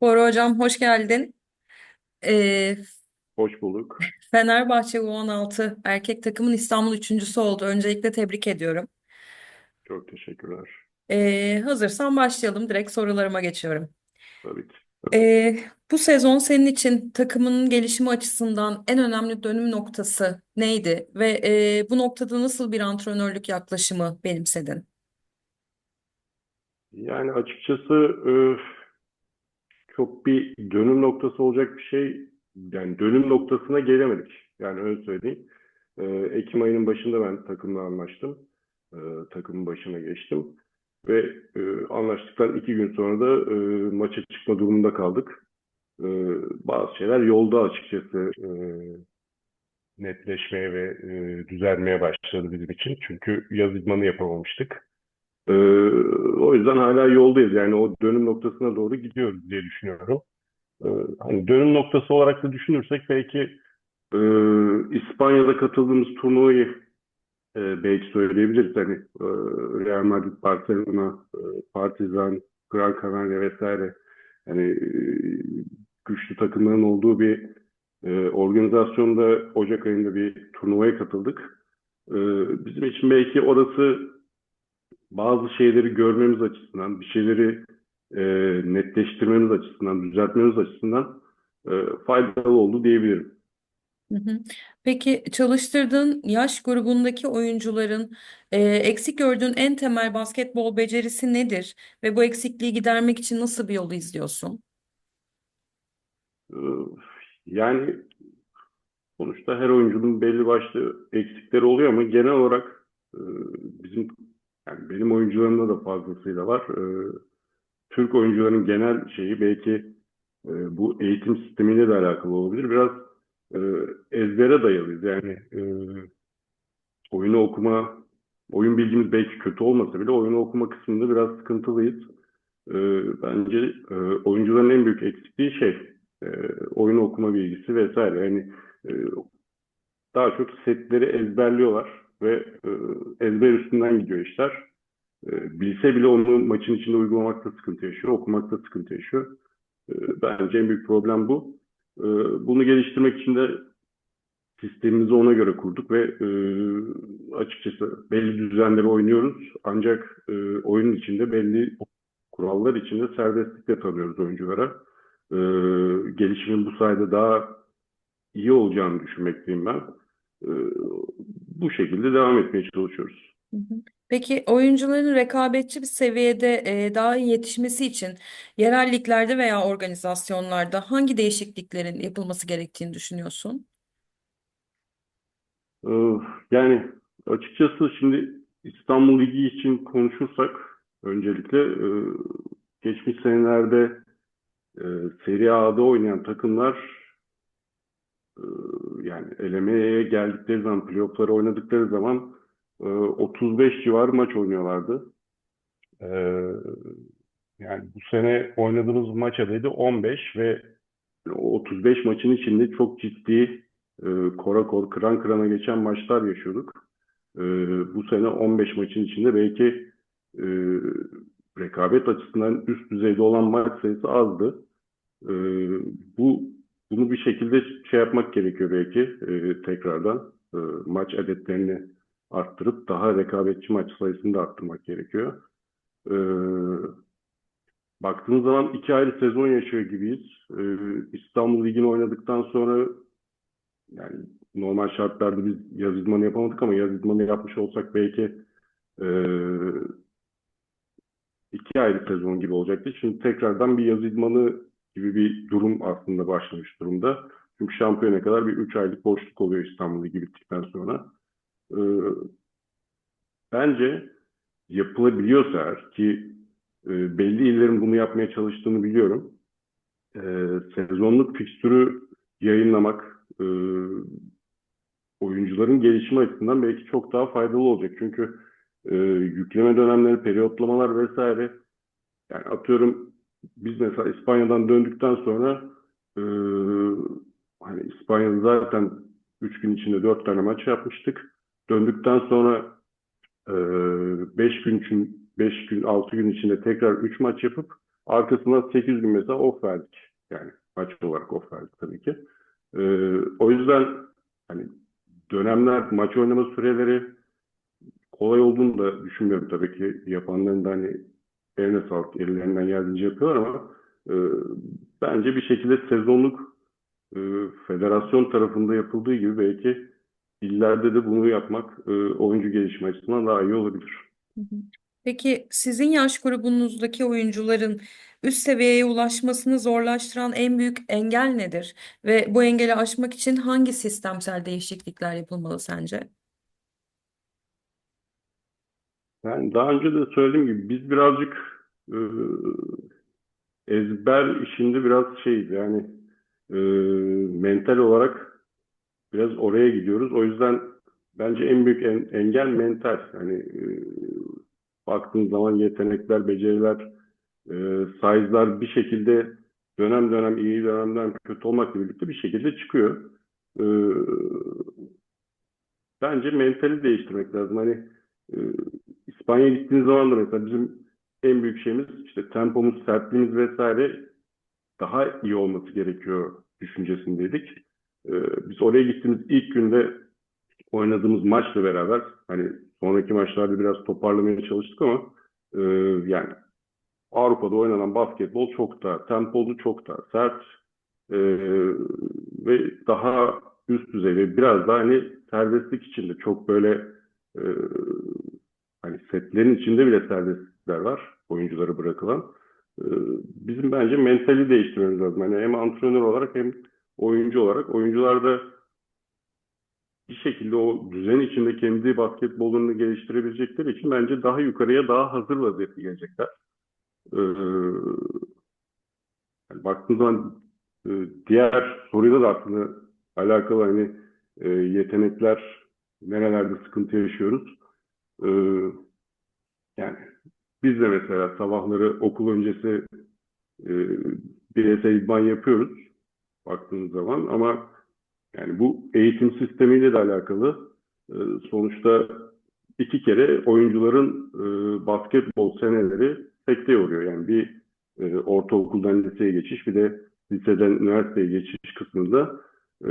Bora hocam hoş geldin. Ee, Hoş bulduk. Fenerbahçe U16 erkek takımın İstanbul üçüncüsü oldu. Öncelikle tebrik ediyorum. Çok teşekkürler. Ee, hazırsan başlayalım. Direkt sorularıma geçiyorum. Tabii ki. Ee, bu sezon senin için takımının gelişimi açısından en önemli dönüm noktası neydi? Ve e, bu noktada nasıl bir antrenörlük yaklaşımı benimsedin? Yani açıkçası e, çok bir dönüm noktası olacak bir şey yani dönüm noktasına gelemedik. Yani öyle söyleyeyim. E, Ekim ayının başında ben takımla anlaştım. E, takımın başına geçtim. Ve e, anlaştıktan iki gün sonra da e, maça çıkma durumunda kaldık. E, bazı şeyler yolda açıkçası e, netleşmeye ve e, düzelmeye başladı bizim için. Çünkü yaz idmanı yapamamıştık. Ee, o yüzden hala yoldayız. Yani o dönüm noktasına doğru gidiyoruz diye düşünüyorum. Ee, hani dönüm noktası olarak da düşünürsek belki e, İspanya'da katıldığımız turnuvayı e, belki söyleyebiliriz. Hani e, Real Madrid, Barcelona, e, Partizan, Gran Canaria vesaire hani e, güçlü takımların olduğu bir e, organizasyonda Ocak ayında bir turnuvaya katıldık. E, bizim için belki orası bazı şeyleri görmemiz açısından, bir şeyleri e, netleştirmemiz açısından, düzeltmemiz açısından e, faydalı oldu diyebilirim. Peki çalıştırdığın yaş grubundaki oyuncuların e, eksik gördüğün en temel basketbol becerisi nedir ve bu eksikliği gidermek için nasıl bir yolu izliyorsun? Yani sonuçta her oyuncunun belli başlı eksikleri oluyor ama genel olarak e, bizim yani benim oyuncularımda da fazlasıyla var. E, Türk oyuncuların genel şeyi belki e, bu eğitim sistemiyle de alakalı olabilir. Biraz e, ezbere dayalıyız. Yani e, oyunu okuma, oyun bilgimiz belki kötü olmasa bile oyunu okuma kısmında biraz sıkıntılıyız. E, bence e, oyuncuların en büyük eksikliği şey, e, oyunu okuma bilgisi vesaire. Yani e, daha çok setleri ezberliyorlar ve e, ezber üstünden gidiyor işler. E, bilse bile onu maçın içinde uygulamakta sıkıntı yaşıyor, okumakta sıkıntı yaşıyor. E, bence en büyük problem bu. E, bunu geliştirmek için de sistemimizi ona göre kurduk ve e, açıkçası belli düzenleri oynuyoruz. Ancak e, oyunun içinde belli kurallar içinde serbestlikle tanıyoruz oyunculara. E, gelişimin bu sayede daha iyi olacağını düşünmekteyim ben. E, bu şekilde devam etmeye çalışıyoruz. Hı hı. Peki oyuncuların rekabetçi bir seviyede e, daha iyi yetişmesi için yerel liglerde veya organizasyonlarda hangi değişikliklerin yapılması gerektiğini düşünüyorsun? E, yani açıkçası şimdi İstanbul Ligi için konuşursak öncelikle e, geçmiş senelerde e, Serie A'da oynayan takımlar yani elemeye geldikleri zaman, playoff'ları oynadıkları zaman e, 35 civarı maç oynuyorlardı. E, yani bu sene oynadığımız maç adedi 15 ve o 35 maçın içinde çok ciddi e, kora kor, kıran kırana geçen maçlar yaşıyorduk. E, bu sene 15 maçın içinde belki e, rekabet açısından üst düzeyde olan maç sayısı azdı. E, bu bunu bir şekilde şey yapmak gerekiyor belki e, tekrardan e, maç adetlerini arttırıp daha rekabetçi maç sayısını da arttırmak gerekiyor. E, baktığımız zaman iki ayrı sezon yaşıyor gibiyiz. E, İstanbul Ligi'ni oynadıktan sonra yani normal şartlarda biz yaz idmanı yapamadık ama yaz idmanı yapmış olsak belki e, iki ayrı sezon gibi olacaktı. Şimdi tekrardan bir yaz idmanı gibi bir durum aslında başlamış durumda. Çünkü şampiyona kadar bir 3 aylık boşluk oluyor İstanbul Ligi bittikten sonra. Ee, bence yapılabiliyorsa eğer ki e, belli illerin bunu yapmaya çalıştığını biliyorum. E, sezonluk fikstürü yayınlamak e, oyuncuların gelişimi açısından belki çok daha faydalı olacak. Çünkü e, yükleme dönemleri, periyotlamalar vesaire yani atıyorum biz mesela İspanya'dan döndükten sonra e, hani İspanya'da zaten 3 gün içinde 4 tane maç yapmıştık. Döndükten sonra e, 5 gün için 5 gün 6 gün içinde tekrar 3 maç yapıp Arkasından 8 gün mesela off verdik. Yani maç olarak off verdik tabii ki. Ee, o yüzden hani dönemler, maç oynama süreleri kolay olduğunu da düşünmüyorum tabii ki. Yapanların da hani eline sağlık, ellerinden geldiğince yapıyorlar ama e, bence bir şekilde sezonluk e, federasyon tarafında yapıldığı gibi belki illerde de bunu yapmak e, oyuncu gelişimi açısından daha iyi olabilir. Peki sizin yaş grubunuzdaki oyuncuların üst seviyeye ulaşmasını zorlaştıran en büyük engel nedir? Ve bu engeli aşmak için hangi sistemsel değişiklikler yapılmalı sence? Yani daha önce de söylediğim gibi biz birazcık e, ezber işinde biraz şeyiz yani e, mental olarak biraz oraya gidiyoruz. O yüzden bence en büyük en- engel mental. Yani e, baktığın zaman yetenekler, beceriler, e, size'lar bir şekilde dönem dönem iyi dönemden kötü olmakla birlikte bir şekilde çıkıyor. E, bence mentali değiştirmek lazım. Hani e, İspanya'ya gittiğiniz zaman da mesela bizim en büyük şeyimiz işte tempomuz, sertliğimiz vesaire daha iyi olması gerekiyor düşüncesindeydik. Ee, biz oraya gittiğimiz ilk günde oynadığımız maçla beraber hani sonraki maçlarda biraz toparlamaya çalıştık ama e, yani Avrupa'da oynanan basketbol çok daha tempolu, çok daha sert e, ve daha üst düzey ve biraz daha hani serbestlik içinde çok böyle e, hani setlerin içinde bile serbestlikler var oyunculara bırakılan. Ee, Bizim bence mentali değiştirmemiz lazım. Yani hem antrenör olarak hem oyuncu olarak. Oyuncular da bir şekilde o düzen içinde kendi basketbolunu geliştirebilecekleri için bence daha yukarıya daha hazır vaziyette gelecekler. Ee, yani baktığın zaman e, diğer soruyla da aslında alakalı hani e, yetenekler nerelerde sıkıntı yaşıyoruz. Ee, yani biz de mesela sabahları okul öncesi e, bireysel idman yapıyoruz baktığınız zaman ama yani bu eğitim sistemiyle de alakalı. E, sonuçta iki kere oyuncuların e, basketbol seneleri sekteye uğruyor. Yani bir e, ortaokuldan liseye geçiş bir de liseden üniversiteye geçiş kısmında e,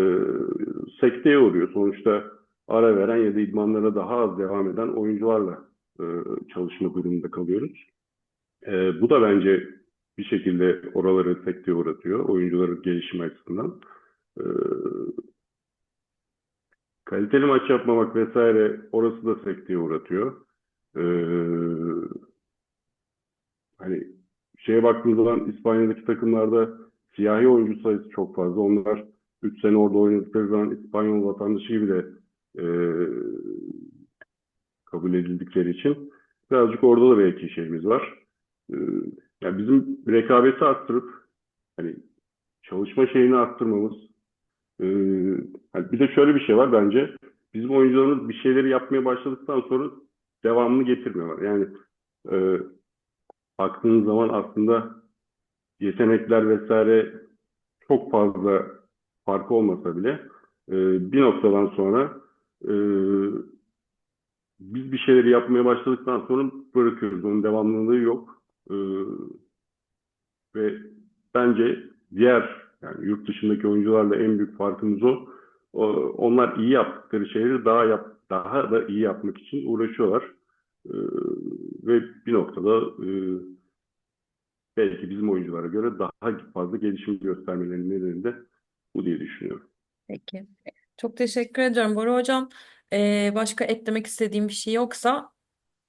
sekteye uğruyor. Sonuçta ara veren ya da idmanlara daha az devam eden oyuncularla e, çalışma durumunda kalıyoruz. E, bu da bence bir şekilde oraları sekteye uğratıyor oyuncuların gelişimi açısından. E, kaliteli maç yapmamak vesaire orası da sekteye uğratıyor. E, hani şeye baktığınız zaman İspanya'daki takımlarda siyahi oyuncu sayısı çok fazla. Onlar 3 sene orada oynadıkları zaman İspanyol vatandaşı gibi de e, kabul edildikleri için birazcık orada da belki şeyimiz var. Ee, yani bizim rekabeti arttırıp hani çalışma şeyini arttırmamız ee, hani bir de şöyle bir şey var bence bizim oyuncularımız bir şeyleri yapmaya başladıktan sonra devamını getirmiyorlar. Yani e, baktığınız zaman aslında yetenekler vesaire çok fazla fark olmasa bile e, bir noktadan sonra e, şeyleri yapmaya başladıktan sonra bırakıyoruz. Onun devamlılığı yok. Ee, ve bence diğer yani yurt dışındaki oyuncularla en büyük farkımız o. O- onlar iyi yaptıkları şeyleri daha yap daha da iyi yapmak için uğraşıyorlar. Ee, ve bir noktada e, belki bizim oyunculara göre daha fazla gelişim göstermelerinin nedeni de bu diye düşünüyorum. Peki. Çok teşekkür ediyorum Bora Hocam. Ee, başka eklemek istediğim bir şey yoksa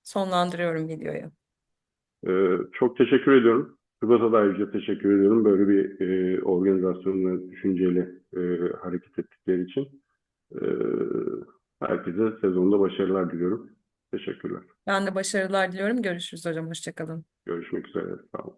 sonlandırıyorum videoyu. Ee, çok teşekkür ediyorum. Kubat'a da ayrıca teşekkür ediyorum. Böyle bir e, organizasyonla düşünceyle e, hareket ettikleri için. Ee, herkese sezonda başarılar diliyorum. Teşekkürler. Ben de başarılar diliyorum. Görüşürüz hocam. Hoşça kalın. Görüşmek üzere. Sağ olun.